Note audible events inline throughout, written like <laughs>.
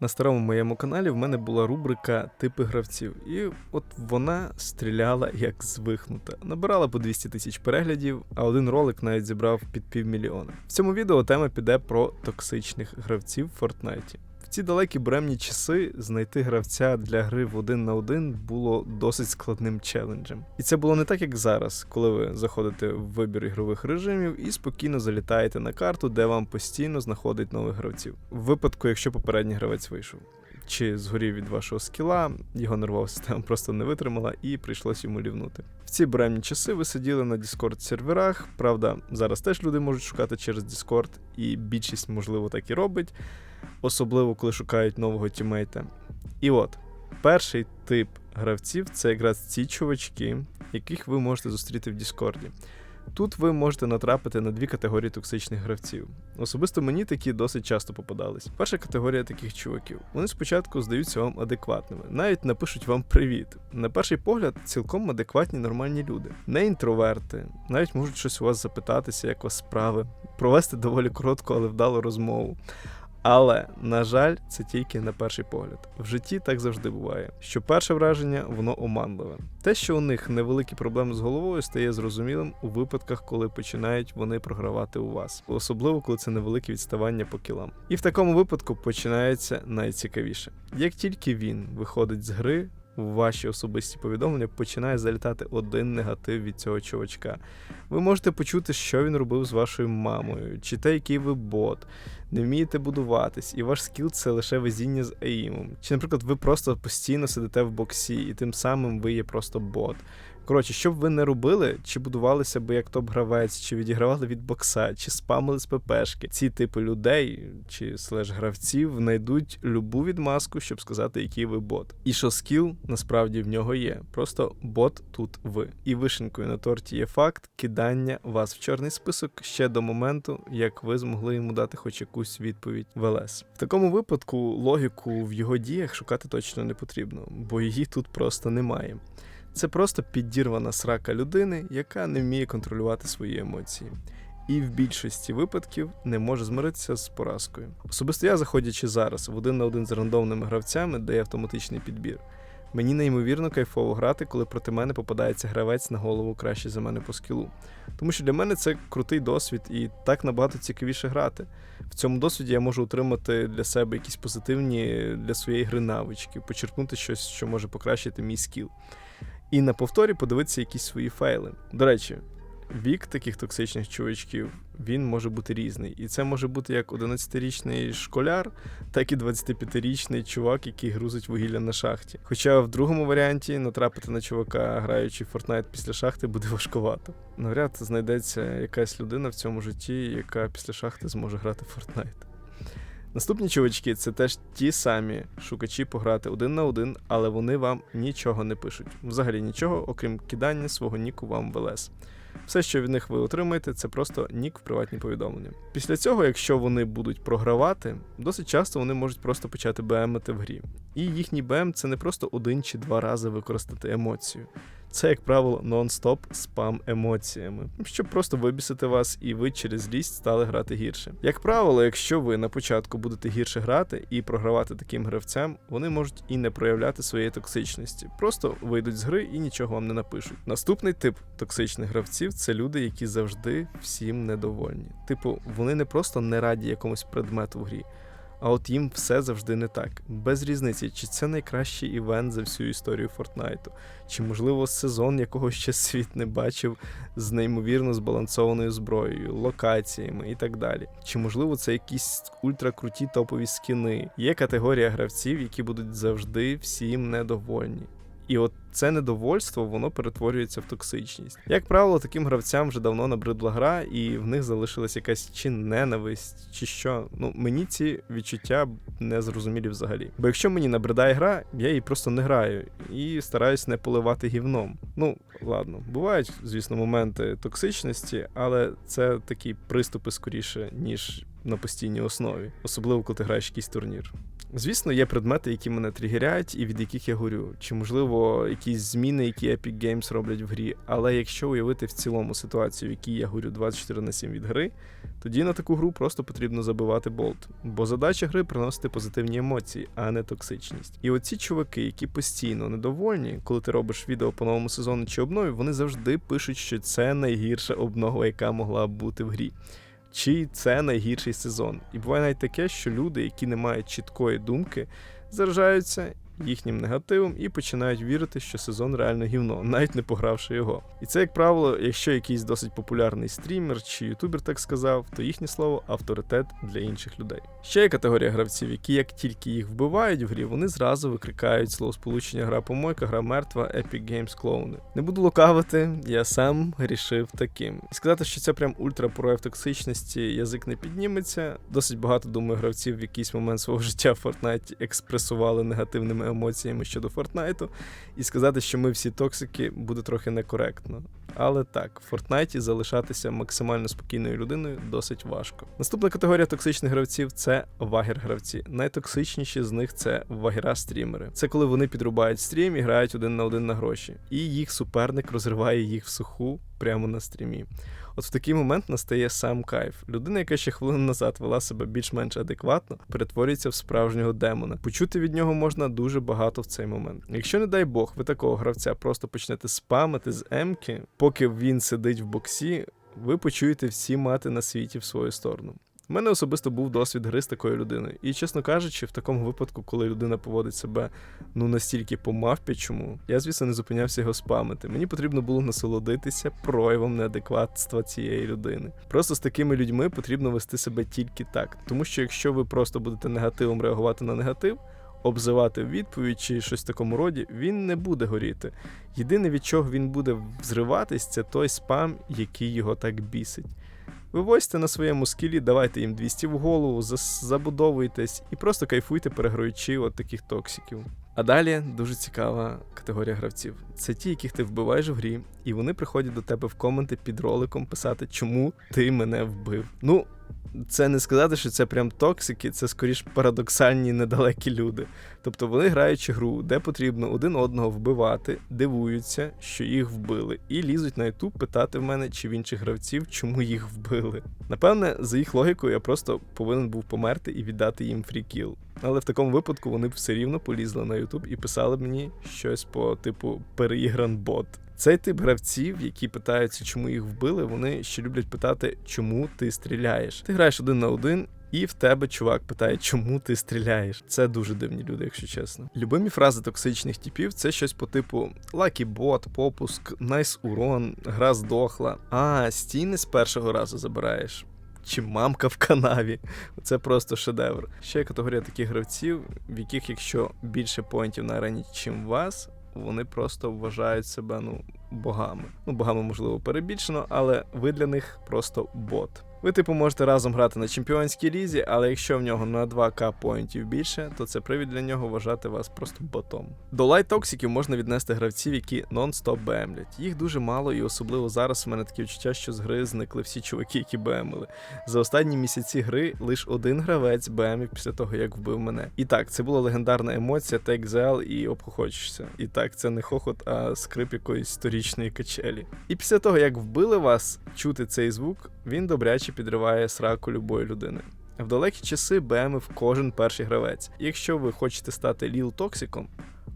На старому моєму каналі в мене була рубрика Типи гравців, і от вона стріляла як звихнута. Набирала по 200 тисяч переглядів, а один ролик навіть зібрав під півмільйона. В цьому відео тема піде про токсичних гравців в Фортнайті. Ці далекі бремні часи знайти гравця для гри в один на один було досить складним челенджем. І це було не так, як зараз, коли ви заходите в вибір ігрових режимів і спокійно залітаєте на карту, де вам постійно знаходить нових гравців. В випадку, якщо попередній гравець вийшов. Чи згорів від вашого скіла, його нервова система просто не витримала і прийшлось йому лівнути. В ці буремні часи ви сиділи на Discord серверах. Правда, зараз теж люди можуть шукати через Discord, і більшість, можливо, так і робить особливо коли шукають нового тімейта. І от, перший тип гравців це якраз ці чувачки, яких ви можете зустріти в Діскорді. Тут ви можете натрапити на дві категорії токсичних гравців. Особисто мені такі досить часто попадались. Перша категорія таких чуваків. Вони спочатку здаються вам адекватними, навіть напишуть вам привіт. На перший погляд, цілком адекватні нормальні люди, не інтроверти, навіть можуть щось у вас запитатися, як у вас справи, провести доволі коротку, але вдалу розмову. Але, на жаль, це тільки на перший погляд. В житті так завжди буває, що перше враження воно оманливе. Те, що у них невеликі проблеми з головою, стає зрозумілим у випадках, коли починають вони програвати у вас, особливо коли це невелике відставання по кілам. І в такому випадку починається найцікавіше. Як тільки він виходить з гри, ваші особисті повідомлення починає залітати один негатив від цього чувачка. Ви можете почути, що він робив з вашою мамою, чи те, який ви бот, не вмієте будуватись, і ваш скіл це лише везіння з Аїмом. Чи, наприклад, ви просто постійно сидите в боксі, і тим самим ви є просто бот. Коротше, що б ви не робили, чи будувалися би як топ-гравець, чи відігравали від бокса, чи спамили з ППшки, ці типи людей чи слеш гравців знайдуть любу відмазку, щоб сказати, який ви бот. І що скіл насправді в нього є. Просто бот тут ви. І вишенкою на торті є факт кидання вас в чорний список ще до моменту, як ви змогли йому дати хоч якусь відповідь в ЛС. В такому випадку логіку в його діях шукати точно не потрібно, бо її тут просто немає. Це просто підірвана срака людини, яка не вміє контролювати свої емоції. І в більшості випадків не може змиритися з поразкою. Особисто я, заходячи зараз в один на один з рандомними гравцями, де є автоматичний підбір. Мені неймовірно кайфово грати, коли проти мене попадається гравець на голову краще за мене по скілу. Тому що для мене це крутий досвід і так набагато цікавіше грати. В цьому досвіді я можу отримати для себе якісь позитивні для своєї гри навички, почерпнути щось, що може покращити мій скіл і на повторі подивитися якісь свої файли. До речі, вік таких токсичних чувачків він може бути різний. І це може бути як 11-річний школяр, так і 25-річний чувак, який грузить вугілля на шахті. Хоча в другому варіанті натрапити на чувака, граючи в Fortnite після шахти, буде важкувато. Навряд знайдеться якась людина в цьому житті, яка після шахти зможе грати в Fortnite. Наступні чувачки це теж ті самі шукачі пограти один на один, але вони вам нічого не пишуть. Взагалі нічого, окрім кидання свого ніку вам в ЛС. Все, що від них ви отримаєте, це просто нік в приватні повідомлення. Після цього, якщо вони будуть програвати, досить часто вони можуть просто почати БМити в грі. І їхній БМ це не просто один чи два рази використати емоцію. Це, як правило, нон-стоп спам емоціями, щоб просто вибісити вас, і ви через злість стали грати гірше. Як правило, якщо ви на початку будете гірше грати і програвати таким гравцям, вони можуть і не проявляти своєї токсичності, просто вийдуть з гри і нічого вам не напишуть. Наступний тип токсичних гравців це люди, які завжди всім недовольні. Типу, вони не просто не раді якомусь предмету в грі а от їм все завжди не так. Без різниці, чи це найкращий івент за всю історію Фортнайту, чи, можливо, сезон, якого ще світ не бачив, з неймовірно збалансованою зброєю, локаціями і так далі. Чи, можливо, це якісь ультракруті топові скіни. Є категорія гравців, які будуть завжди всім недовольні. І от це недовольство воно перетворюється в токсичність. Як правило, таким гравцям вже давно набридла гра, і в них залишилась якась чи ненависть, чи що. Ну мені ці відчуття не зрозумілі взагалі. Бо якщо мені набридає гра, я її просто не граю і стараюсь не поливати гівном. Ну ладно, бувають, звісно, моменти токсичності, але це такі приступи скоріше, ніж на постійній основі, особливо коли ти граєш якийсь турнір. Звісно, є предмети, які мене тригерять і від яких я горю, чи можливо якісь зміни, які Epic Games роблять в грі. Але якщо уявити в цілому ситуацію, в якій я горю 24 на 7 від гри, тоді на таку гру просто потрібно забивати болт. Бо задача гри приносити позитивні емоції, а не токсичність. І оці чуваки, які постійно недовольні, коли ти робиш відео по новому сезону чи обнові, вони завжди пишуть, що це найгірша обнова, яка могла б бути в грі. Чи це найгірший сезон. І буває навіть таке, що люди, які не мають чіткої думки, заражаються їхнім негативом і починають вірити, що сезон реально гівно, навіть не погравши його. І це, як правило, якщо якийсь досить популярний стрімер чи ютубер так сказав, то їхнє слово авторитет для інших людей. Ще є категорія гравців, які як тільки їх вбивають в грі, вони зразу викрикають словосполучення гра помойка, гра мертва, Epic Games клоуни. Не буду лукавити, я сам грішив таким. І сказати, що це прям ультрапрояв токсичності, язик не підніметься. Досить багато думаю, гравців в якийсь момент свого життя в Fortnite експресували негативними емоціями щодо Фортнайту, і сказати, що ми всі токсики, буде трохи некоректно. Але так, в Фортнайті залишатися максимально спокійною людиною досить важко. Наступна категорія токсичних гравців це вагер-гравці. Найтоксичніші з них це вагера-стрімери. Це коли вони підрубають стрім і грають один на один на гроші, і їх суперник розриває їх в суху прямо на стрімі. От в такий момент настає сам кайф. Людина, яка ще хвилину назад вела себе більш-менш адекватно, перетворюється в справжнього демона. Почути від нього можна дуже багато в цей момент. Якщо, не дай Бог, ви такого гравця просто почнете спамити з емки, поки він сидить в боксі, ви почуєте всі мати на світі в свою сторону. У мене особисто був досвід гри з такою людиною. І, чесно кажучи, в такому випадку, коли людина поводить себе ну настільки по мавпічому, я, звісно, не зупинявся його спамити. Мені потрібно було насолодитися проявом неадекватства цієї людини. Просто з такими людьми потрібно вести себе тільки так. Тому що якщо ви просто будете негативом реагувати на негатив, обзивати відповідь чи щось в такому роді, він не буде горіти. Єдине, від чого він буде взриватись, це той спам, який його так бісить. Вивозьте на своєму скілі, давайте їм 200 в голову, забудовуйтесь і просто кайфуйте, переграючи от таких токсиків. А далі дуже цікава категорія гравців. Це ті, яких ти вбиваєш в грі, і вони приходять до тебе в коменти під роликом писати, чому ти мене вбив. Ну, це не сказати, що це прям токсики, це скоріш парадоксальні недалекі люди. Тобто вони граючи гру, де потрібно один одного вбивати, дивуються, що їх вбили, і лізуть на ютуб питати в мене чи в інших гравців, чому їх вбили. Напевне, за їх логікою, я просто повинен був померти і віддати їм фрікіл. Але в такому випадку вони б все рівно полізли на Ютуб і писали мені щось по типу переігран бот. Цей тип гравців, які питаються, чому їх вбили, вони ще люблять питати, чому ти стріляєш. Ти граєш один на один. І в тебе чувак питає, чому ти стріляєш. Це дуже дивні люди, якщо чесно. Любимі фрази токсичних типів це щось по типу лакі бот, попуск, найс урон, гра здохла. А, стіни з першого разу забираєш. Чи мамка в канаві. Це просто шедевр. Ще категорія таких гравців, в яких, якщо більше поінтів на арені, чим вас, вони просто вважають себе ну богами. Ну, богами можливо перебільшено, але ви для них просто бот. Ви, типу, можете разом грати на чемпіонській лізі, але якщо в нього на 2к поінтів більше, то це привід для нього вважати вас просто ботом. До лайт токсиків можна віднести гравців, які нон-стоп бемлять. Їх дуже мало, і особливо зараз в мене таке відчуття, що з гри зникли всі чуваки, які бемили. За останні місяці гри лише один гравець бемів після того, як вбив мене. І так, це була легендарна емоція, текзел і обхохочешся. І так, це не хохот, а скрип якоїсь сторічної качелі. І після того, як вбили вас, чути цей звук, він добряче підриває сраку любої людини. В далекі часи БМів кожен перший гравець. Якщо ви хочете стати ліл токсиком,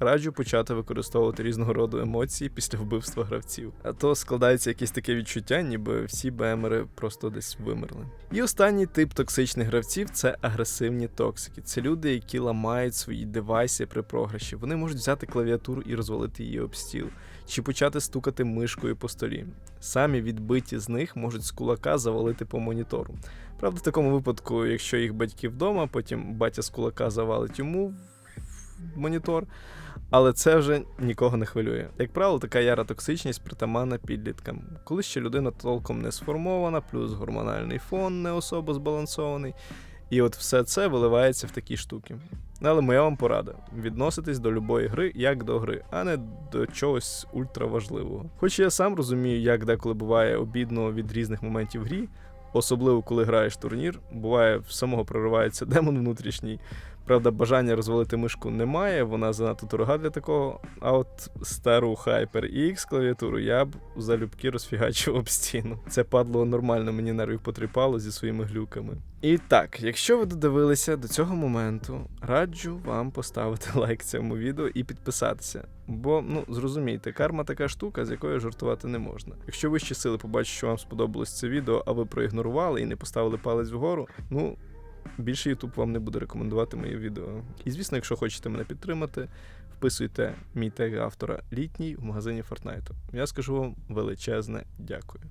раджу почати використовувати різного роду емоції після вбивства гравців. А то складається якесь таке відчуття, ніби всі БМери просто десь вимерли. І останній тип токсичних гравців це агресивні токсики. Це люди, які ламають свої девайси при програші. Вони можуть взяти клавіатуру і розвалити її об стіл, чи почати стукати мишкою по столі. Самі відбиті з них можуть з кулака завалити по монітору. Правда, в такому випадку, якщо їх батьки вдома, потім батя з кулака завалить йому монітор. Але це вже нікого не хвилює. Як правило, така яра токсичність притаманна підліткам. Коли ще людина толком не сформована, плюс гормональний фон не особо збалансований. І от все це виливається в такі штуки. Але моя вам порада: відноситись до любої гри як до гри, а не до чогось ультраважливого. Хоч я сам розумію, як деколи буває обідно від різних моментів грі, особливо коли граєш турнір. Буває, в самого проривається демон внутрішній. Правда, бажання розвалити мишку немає, вона занадто дорога для такого. А от стару HyperX клавіатуру я б залюбки розфігачив об стіну. Це падло нормально мені нервів потріпало зі своїми глюками. І так, якщо ви додивилися до цього моменту, раджу вам поставити <laughs> лайк цьому відео і підписатися. Бо, ну, зрозумійте, карма така штука, з якою жартувати не можна. Якщо вищі сили побачать, що вам сподобалось це відео, а ви проігнорували і не поставили палець вгору, ну. Більше YouTube вам не буде рекомендувати мої відео. І звісно, якщо хочете мене підтримати, вписуйте мій тег автора літній в магазині Фортнайту. Я скажу вам величезне дякую.